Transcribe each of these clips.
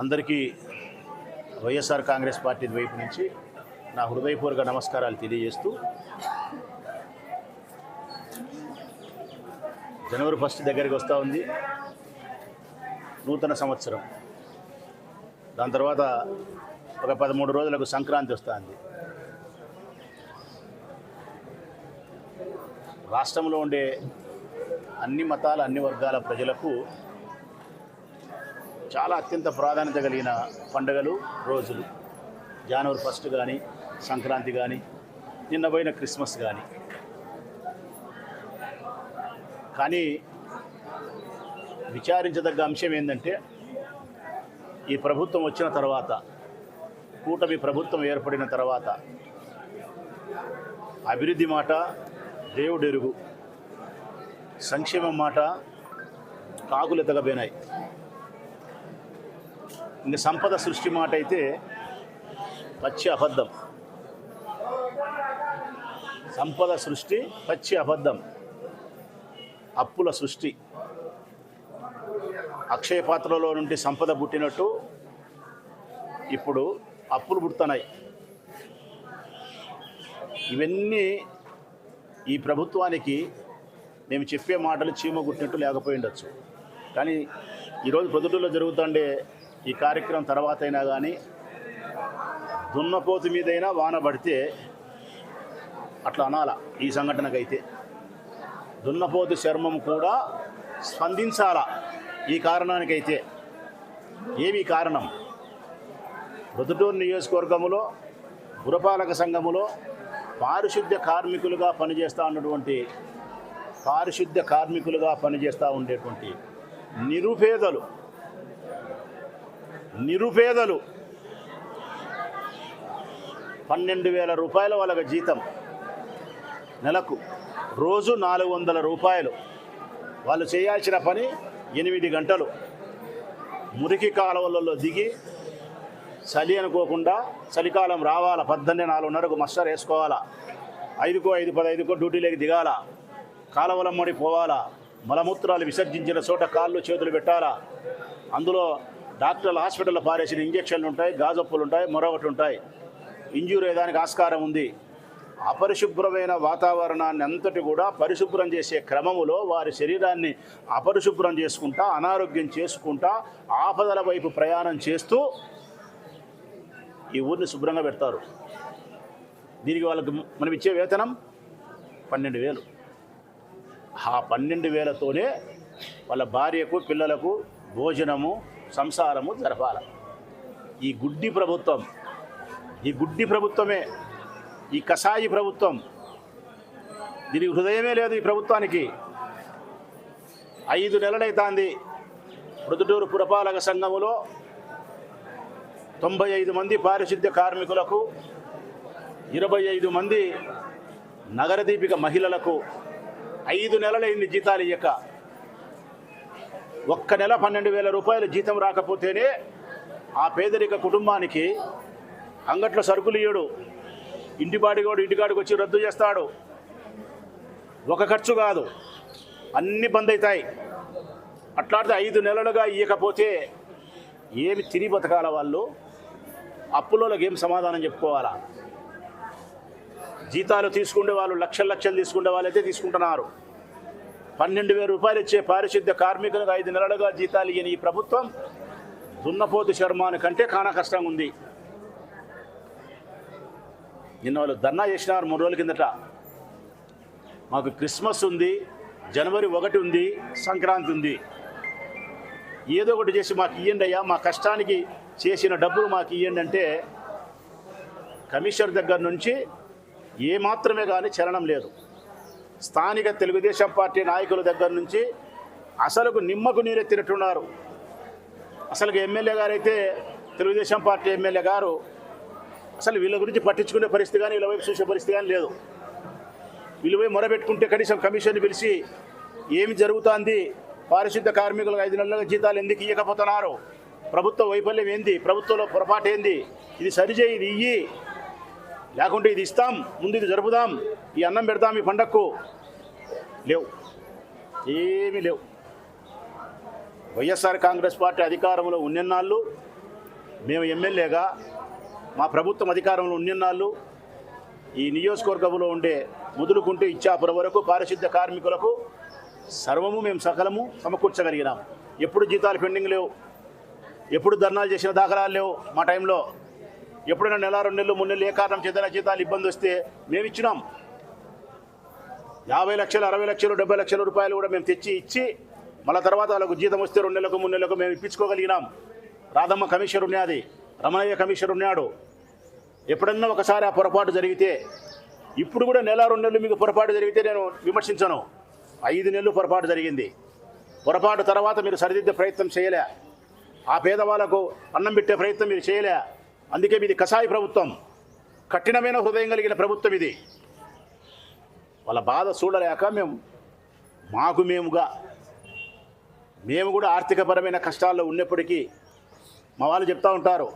అందరికీ వైఎస్ఆర్ కాంగ్రెస్ పార్టీ వైపు నుంచి నా హృదయపూర్వక నమస్కారాలు తెలియజేస్తూ జనవరి ఫస్ట్ దగ్గరికి వస్తూ ఉంది. నూతన సంవత్సరం. దాని తర్వాత ఒక పదమూడు రోజులకు సంక్రాంతి వస్తుంది రాష్ట్రంలో ఉండే అన్ని మతాల అన్ని వర్గాల ప్రజలకు చాలా అత్యంత ప్రాధాన్యత కలిగిన పండుగలు రోజులు. జనవరి ఫస్ట్ కానీ సంక్రాంతి కానీ నిన్న పోయిన క్రిస్మస్ కానీ కానీ విచారించదగ్గ అంశం ఏంటంటే ఈ ప్రభుత్వం వచ్చిన తర్వాత కూటమి ప్రభుత్వం ఏర్పడిన తర్వాత అభివృద్ధి మాట దేవుడెరుగు సంక్షేమం మాట కాకులు ఎతగబోయినాయి ఇంక సంపద సృష్టి మాట అయితే పచ్చి అబద్ధం. సంపద సృష్టి పచ్చి అబద్ధం. అప్పుల సృష్టి. అక్షయ పాత్రలో నుండి సంపద పుట్టినట్టు ఇప్పుడు అప్పులు పుడుతున్నాయి. ఇవన్నీ ఈ ప్రభుత్వానికి మేము చెప్పే మాటలు చీమ గుట్టినట్టు లేకపోయి ఉండొచ్చు. కానీ ఈరోజు ప్రొద్దుటూరులో జరుగుతుండే ఈ కార్యక్రమం తర్వాత అయినా కానీ దున్నపోతు మీదైనా వాన పడితే అట్లా అనాల ఈ సంఘటనకైతే. దున్నపోతు చర్మం కూడా స్పందించాలా ఈ కారణానికైతే. ఏమి కారణం? ప్రొద్దుటూరు నియోజకవర్గములో పురపాలక సంఘములో పారిశుద్ధ్య కార్మికులుగా పనిచేస్తూ ఉన్నటువంటి పారిశుద్ధ్య కార్మికులుగా పనిచేస్తూ ఉండేటువంటి నిరుపేదలు నిరుపేదలు. పన్నెండు వేల రూపాయల వాళ్ళకి జీతం. నెలకు రోజు నాలుగు వందల రూపాయలు. వాళ్ళు చేయాల్సిన పని ఎనిమిది గంటలు. మురికి కాలువలలో దిగి చలి అనుకోకుండా చలికాలం రావాలా? పద్దెనిమిది నాలుగున్నరకు మస్టర్ వేసుకోవాలా? ఐదుకో ఐదు పదైదుకో డ్యూటీలోకి దిగాల? కాలవలమ్మడి పోవాలా? మలమూత్రాలు విసర్జించిన చోట కాళ్ళు చేతులు పెట్టాలా? అందులో డాక్టర్లు హాస్పిటల్లో పారేసిన ఇంజక్షన్లు ఉంటాయి గాజప్పులు ఉంటాయి మరొకటి ఉంటాయి. ఇంజూరీ అయ్యేదానికి ఆస్కారం ఉంది. అపరిశుభ్రమైన వాతావరణాన్ని అంతటి కూడా పరిశుభ్రం చేసే క్రమములో వారి శరీరాన్ని అపరిశుభ్రం చేసుకుంటా అనారోగ్యం చేసుకుంటా ఆపదల వైపు ప్రయాణం చేస్తూ ఈ ఊరిని శుభ్రంగా పెడతారు. దీనికి వాళ్ళకి మనం ఇచ్చే వేతనం పన్నెండు వేలు. ఆ పన్నెండు వేలతోనే వాళ్ళ భార్యకు పిల్లలకు భోజనము సంసారము జరపాల. ఈ గుడ్డి ప్రభుత్వం ఈ గుడ్డి ప్రభుత్వమే ఈ కషాయి ప్రభుత్వం దీనికి హృదయమే లేదు ఈ ప్రభుత్వానికి. ఐదు నెలలైతాంది ప్రొద్దుటూరు పురపాలక సంఘములో తొంభై ఐదు మంది పారిశుద్ధ్య కార్మికులకు ఇరవై ఐదు మంది నగరదీపిక మహిళలకు ఐదు నెలలైంది జీతాలు ఇయ్యక. ఒక్క నెల పన్నెండు వేల రూపాయల జీతం రాకపోతేనే ఆ పేదరిక కుటుంబానికి అంగట్లో సరుకులు ఇయ్యడు. ఇంటిపాడి కూడా ఇంటికాడికి వచ్చి రద్దు చేస్తాడు. ఒక ఖర్చు కాదు. అన్ని బంద్ అవుతాయి అట్లాడితే ఐదు నెలలుగా ఇవ్వకపోతే ఏమి తిని బతకాల వాళ్ళు? అప్పులోకి ఏం సమాధానం చెప్పుకోవాలా? జీతాలు తీసుకునే వాళ్ళు లక్షలు లక్షలు తీసుకునే వాళ్ళైతే తీసుకుంటున్నారు. పన్నెండు వేల రూపాయలు ఇచ్చే పారిశుద్ధ్య కార్మికులకు ఐదు నెలలుగా జీతాలు ఇయ్యని ఈ ప్రభుత్వం దున్నపోతు శర్మాని కంటే కానా కష్టంగా ఉంది నిన్న వాళ్ళు ధర్నా చేసినారు మూడు రోజుల కిందట. మాకు క్రిస్మస్ ఉంది జనవరి ఒకటి ఉంది సంక్రాంతి ఉంది. ఏదో ఒకటి చేసి మాకు ఇవ్వండి అయ్యా మా కష్టానికి చేసిన డబ్బులు మాకు ఇవ్వండి అంటే కమిషనర్ దగ్గర నుంచి ఏమాత్రమే కానీ చలనం లేదు. స్థానిక తెలుగుదేశం పార్టీ నాయకుల దగ్గర నుంచి అసలుకు నిమ్మకు నీరెత్తినట్టున్నారు. అసలు ఎమ్మెల్యే గారు అయితే తెలుగుదేశం పార్టీ ఎమ్మెల్యే గారు అసలు వీళ్ళ గురించి పట్టించుకునే పరిస్థితి కానీ వీళ్ళ వైపు చూసే పరిస్థితి కానీ లేదు. వీళ్ళు పోయి మొరబెట్టుకుంటే కనీసం కమిషన్ పిలిచి ఏమి జరుగుతుంది? పారిశుద్ధ కార్మికులకు ఐదు నెలల జీతాలు ఎందుకు ఇవ్వకపోతున్నారు ప్రభుత్వ వైఫల్యం ఏంది? ప్రభుత్వంలో పొరపాటు ఏంది? ఇది సరిచేయి ఇది ఇయ్యి. లేకుంటే ఇది ఇస్తాం ముందు ఇది జరుపుదాం ఈ అన్నం పెడతాం ఈ పండక్కు. లేవు. ఏమీ లేవు. వైఎస్ఆర్ కాంగ్రెస్ పార్టీ అధికారంలో ఉన్నెన్నాళ్ళు మేము ఎమ్మెల్యేగా మా ప్రభుత్వం అధికారంలో ఉన్నెన్నాళ్ళు ఈ నియోజకవర్గంలో ఉండే ముదులుకుంటే ఇచ్చాపురం వరకు పారిశుద్ధ్య కార్మికులకు సర్వము మేము సకలము సమకూర్చగలిగినాం. ఎప్పుడు జీతాలు పెండింగ్ లేవు ఎప్పుడు ధర్నాలు చేసిన దాఖలాలు లేవు మా టైంలో. ఎప్పుడైనా నెల రెండు నెలలు మూడు నెలలు ఏ కారణం చేతన జీతాలు ఇబ్బంది వస్తే మేము ఇచ్చినాం. యాభై లక్షలు అరవై లక్షలు డెబ్బై లక్షల రూపాయలు కూడా మేము తెచ్చి ఇచ్చి మళ్ళీ తర్వాత వాళ్ళకు జీతం వస్తే రెండు నెలలకు మూడు నెలలకు మేము ఇప్పించుకోగలిగినాం. రాధమ్మ కమిషనర్ ఉన్నది రమణయ్య కమిషనర్ ఉన్నాడు. ఎప్పుడన్నా ఒకసారి ఆ పొరపాటు జరిగితే ఇప్పుడు కూడా నెల రెండు నెలలు మీకు పొరపాటు జరిగితే నేను విమర్శించను. ఐదు నెలలు పొరపాటు జరిగింది. పొరపాటు తర్వాత మీరు సరిదిద్దే ప్రయత్నం చేయలే. ఆ పేదవాళ్ళకు అన్నం పెట్టే ప్రయత్నం మీరు చేయలే. అందుకే మీది కషాయి ప్రభుత్వం. కఠినమైన హృదయం కలిగిన ప్రభుత్వం ఇది. వాళ్ళ బాధ చూడలేక మేము మాకు మేముగా మేము కూడా ఆర్థికపరమైన కష్టాల్లో ఉన్నప్పటికీ మా వాళ్ళు చెప్తూ ఉంటారు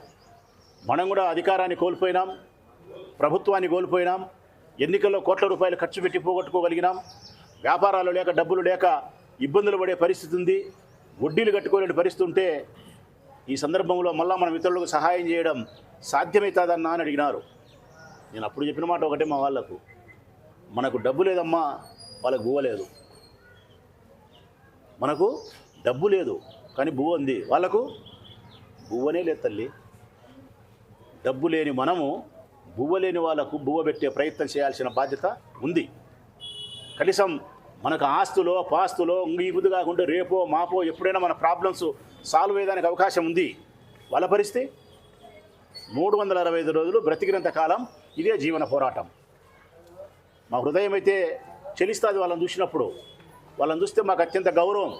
మనం కూడా అధికారాన్ని కోల్పోయినాం ప్రభుత్వాన్ని కోల్పోయినాం ఎన్నికల్లో కోట్ల రూపాయలు ఖర్చు పెట్టి పోగొట్టుకోగలిగినాం వ్యాపారాలు లేక డబ్బులు లేక ఇబ్బందులు పడే పరిస్థితి ఉంది వడ్డీలు కట్టుకోలేని పరిస్థితి ఉంటే ఈ సందర్భంలో మళ్ళా మన మిత్రులకు సహాయం చేయడం సాధ్యమవుతుందన్నా అని అడిగినారు. నేను అప్పుడు చెప్పిన మాట ఒకటే మా వాళ్ళకు. మనకు డబ్బు లేదమ్మా వాళ్ళకు బువ్వ లేదు. మనకు డబ్బు లేదు కానీ బువ్వ ఉంది. వాళ్ళకు బువ్వనే లేదు తల్లి. డబ్బు లేని మనము బువ్వ లేని వాళ్ళకు బువ్వ పెట్టే ప్రయత్నం చేయాల్సిన బాధ్యత ఉంది. కనీసం మనకు ఆస్తులో పాస్తులో ఈ బుద్ధి కాకుండా రేపో మాపో ఎప్పుడైనా మన ప్రాబ్లమ్స్ సాల్వ్ అయ్యేదానికి అవకాశం ఉంది. వాళ్ళ పరిస్థితి? మూడు వందల అరవై ఐదు రోజులు బ్రతికినంత కాలం ఇదే జీవన పోరాటం. మా హృదయం అయితే చెలిస్తుంది వాళ్ళని చూసినప్పుడు. వాళ్ళని చూస్తే మాకు అత్యంత గౌరవం.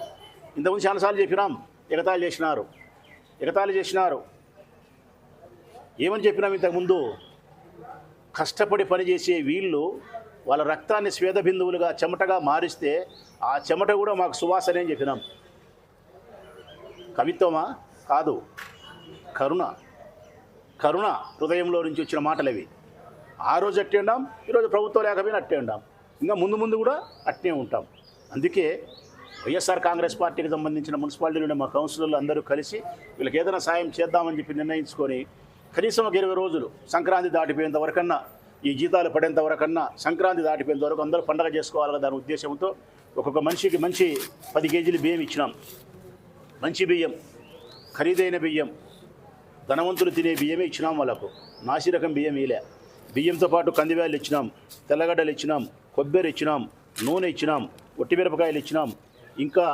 ఇంతకుముందు చాలాసార్లు చెప్పినాం ఎగతాళి చేసినారు ఎగతాళి చేసినారు. ఏమని చెప్పినాం ఇంతకుముందు కష్టపడి పనిచేసే వీళ్ళు వాళ్ళ రక్తాన్ని స్వేద బిందువులుగా చెమటగా మారిస్తే ఆ చెమట కూడా మాకు సువాసనే అని చెప్పినాం. కవిత్వమా? కాదు. కరుణ. కరుణ హృదయంలో నుంచి వచ్చిన మాటలు అవి. ఆ రోజు అట్టే ఉండాం ఈరోజు ప్రభుత్వం లేకపోయినా అట్టే ఉండాం. ఇంకా ముందు ముందు కూడా అట్టే ఉంటాం. అందుకే వైఎస్ఆర్ కాంగ్రెస్ పార్టీకి సంబంధించిన మున్సిపాలిటీలో మా కౌన్సిలర్లు అందరూ కలిసి వీళ్ళకి ఏదైనా సాయం చేద్దామని చెప్పి నిర్ణయించుకొని కనీసం ఒక ఇరవై రోజులు సంక్రాంతి దాటిపోయేంత వరకన్నా ఈ జీతాలు పడేంత వరకన్నా సంక్రాంతి దాటిపోయేంత వరకు అందరూ పండగ చేసుకోవాలి దాని ఉద్దేశంతో ఒక్కొక్క మనిషికి మంచి పది కేజీలు బియ్యం ఇచ్చినాం. మంచి బియ్యం ఖరీదైన బియ్యం ధనవంతులు తినే బియ్యమే ఇచ్చినాం వాళ్ళకు. నాసిరకం బియ్యం ఇలే బియ్యంతో పాటు కందివేళ్ళు ఇచ్చినాం తెల్లగడ్డలు ఇచ్చినాం కొబ్బరి ఇచ్చినాం నూనె ఇచ్చినాం ఒట్టిమిరపకాయలు ఇచ్చినాం ఇంకా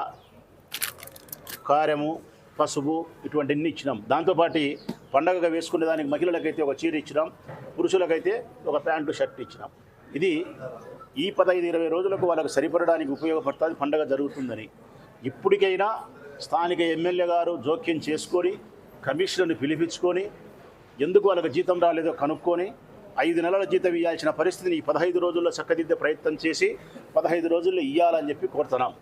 కారము పసుపు ఇటువంటివన్నీ ఇచ్చినాం. దాంతోపాటు పండగగా వేసుకునే దానికి మహిళలకైతే ఒక చీర ఇచ్చినాం పురుషులకైతే ఒక ప్యాంటు షర్ట్ ఇచ్చినాం. ఇది ఈ పదహైదు ఇరవై రోజులకు వాళ్ళకు సరిపడడానికి ఉపయోగపడుతుంది పండగ జరుగుతుందని. ఇప్పటికైనా స్థానిక ఎమ్మెల్యే గారు జోక్యం చేసుకొని కమిషనర్ని పిలిపించుకొని ఎందుకు వాళ్ళకి జీతం రాలేదో కనుక్కొని ఐదు నెలల జీతం ఇవ్వాల్సిన పరిస్థితిని ఈ పదహైదు రోజుల్లో చక్కదిద్దే ప్రయత్నం చేసి పదహైదు రోజుల్లో ఇవ్వాలని చెప్పి కోరుతున్నాం.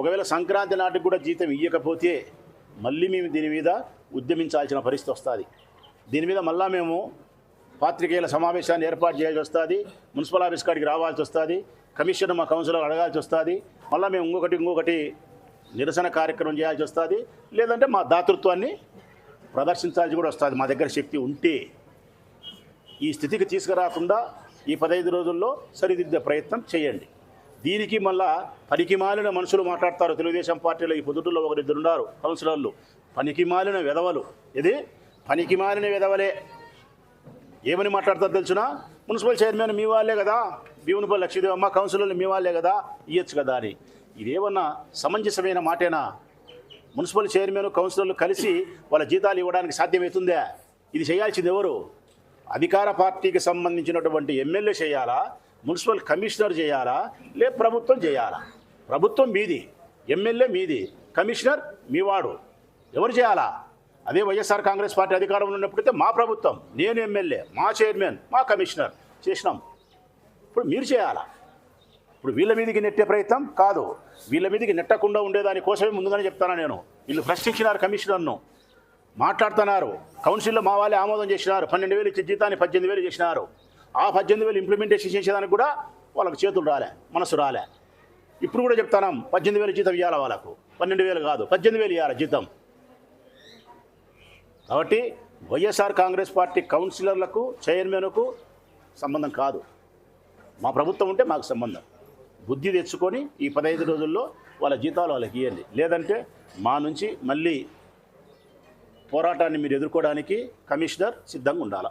ఒకవేళ సంక్రాంతి నాటికి కూడా జీతం ఇవ్వకపోతే మళ్ళీ మేము దీని మీద ఉద్యమించాల్సిన పరిస్థితి వస్తుంది. దీని మీద మళ్ళా మేము పాత్రికేయుల సమావేశాన్ని ఏర్పాటు చేయాల్సి వస్తుంది మున్సిపల్ ఆఫీస్ కాడికి రావాల్సి వస్తుంది కమిషనర్ మా కౌన్సిలర్ అడగాల్సి వస్తుంది మళ్ళీ మేము ఇంకొకటి ఇంకొకటి నిరసన కార్యక్రమం చేయాల్సి వస్తుంది లేదంటే మా దాతృత్వాన్ని ప్రదర్శించాల్సి కూడా వస్తుంది. మా దగ్గర శక్తి ఉంటే ఈ స్థితికి తీసుకురాకుండా ఈ పదహైదు రోజుల్లో సరిదిద్దే ప్రయత్నం చేయండి. దీనికి మళ్ళా పనికిమాలిన మనుషులు మాట్లాడతారు. తెలుగుదేశం పార్టీలో ఈ పొద్దుటూరులో ఒకరిద్దరు ఉన్నారు. కౌన్సిలర్లు. పనికిమాలిన విధవలు. ఇది పనికి మాలిన విధవలే. ఏమని మాట్లాడతారు తెలుసునా? మున్సిపల్ చైర్మన్ మీ వాళ్ళే కదా. భీమునిపల్లి లక్ష్మీదేవమ్మ కౌన్సిలర్లు మీ వాళ్ళే కదా. ఇయ్యచ్చు కదా అని. ఇదేమన్నా సమంజసమైన మాటేనా? మున్సిపల్ చైర్మన్ కౌన్సిలర్లు కలిసి వాళ్ళ జీతాలు ఇవ్వడానికి సాధ్యమవుతుందా? ఇది చేయాల్సింది ఎవరు? అధికార పార్టీకి సంబంధించినటువంటి ఎమ్మెల్యే చేయాలా? మున్సిపల్ కమిషనర్ చేయాలా? లే ప్రభుత్వం చేయాలా? ప్రభుత్వం మీది ఎమ్మెల్యే మీది కమిషనర్ మీవాడు ఎవరు చేయాలా? అదే వైఎస్ఆర్ కాంగ్రెస్ పార్టీ అధికారంలో ఉన్నప్పుడైతే మా ప్రభుత్వం నేను ఎమ్మెల్యే మా చైర్మన్ మా కమిషనర్ చేసినాం. ఇప్పుడు మీరు చేయాలా? ఇప్పుడు వీళ్ళ మీదకి నెట్టే ప్రయత్నం కాదు. వీళ్ళ మీదకి నెట్టకుండా ఉండేదాని కోసమే ముందుగానే చెప్తాను నేను? వీళ్ళు ప్రశ్నించినారు కమిషనర్ను. మాట్లాడుతున్నారు. కౌన్సిల్లో మా వాళ్ళే ఆమోదం చేసినారు. పన్నెండు వేలు ఇచ్చే జీతాన్ని పద్దెనిమిది వేలు చేసినారు. ఆ పద్దెనిమిది వేలు ఇంప్లిమెంటేషన్ చేసేదానికి కూడా వాళ్ళకి చేతులు రాలే మనసు రాలే. ఇప్పుడు కూడా చెప్తాను? పద్దెనిమిది వేలు జీతం ఇవ్వాలి వాళ్ళకు? పన్నెండు వేలు కాదు పద్దెనిమిది వేలు ఇవ్వాలి జీతం? కాబట్టి వైఎస్ఆర్ కాంగ్రెస్ పార్టీ కౌన్సిలర్లకు చైర్మన్కు సంబంధం కాదు. మా ప్రభుత్వం ఉంటే మాకు సంబంధం. బుద్ధి తెచ్చుకొని ఈ పదహైదు రోజుల్లో వాళ్ళ జీతాలు వాళ్ళకి ఇవ్వండి. లేదంటే మా నుంచి మళ్ళీ పోరాటాన్ని మీరు ఎదుర్కోవడానికి కమిషనర్ సిద్ధంగా ఉండాలి?